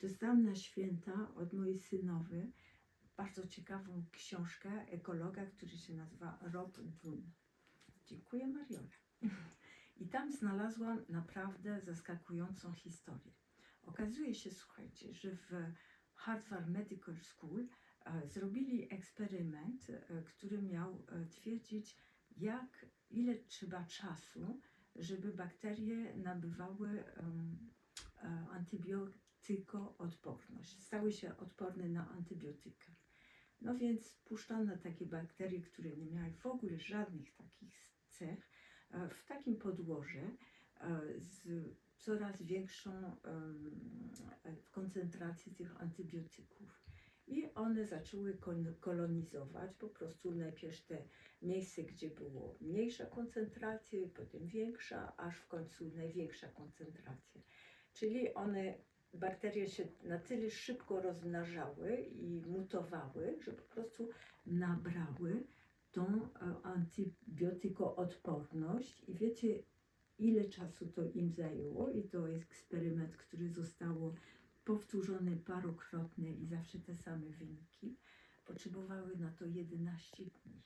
dostałam na święta od mojej synowy bardzo ciekawą książkę ekologa, który się nazywa Rob Dun. Dziękuję Mariola. I tam znalazłam naprawdę zaskakującą historię. Okazuje się, słuchajcie, że w Harvard Medical School e, zrobili eksperyment, e, który miał e, twierdzić, jak, ile trzeba czasu, żeby bakterie nabywały em, e, antybiotykoodporność, stały się odporne na antybiotykę. No więc puszczano takie bakterie, które nie miały w ogóle żadnych takich cech, e, w takim podłoże e, z coraz większą e, koncentracją tych antybiotyków. I one zaczęły kolonizować po prostu najpierw te miejsce, gdzie było mniejsza koncentracja, potem większa, aż w końcu największa koncentracja. Czyli one, bakterie się na tyle szybko rozmnażały i mutowały, że po prostu nabrały tą e, antybiotykoodporność i wiecie, ile czasu to im zajęło i to jest eksperyment, który zostało powtórzony parokrotnie i zawsze te same wyniki. Potrzebowały na to 11 dni.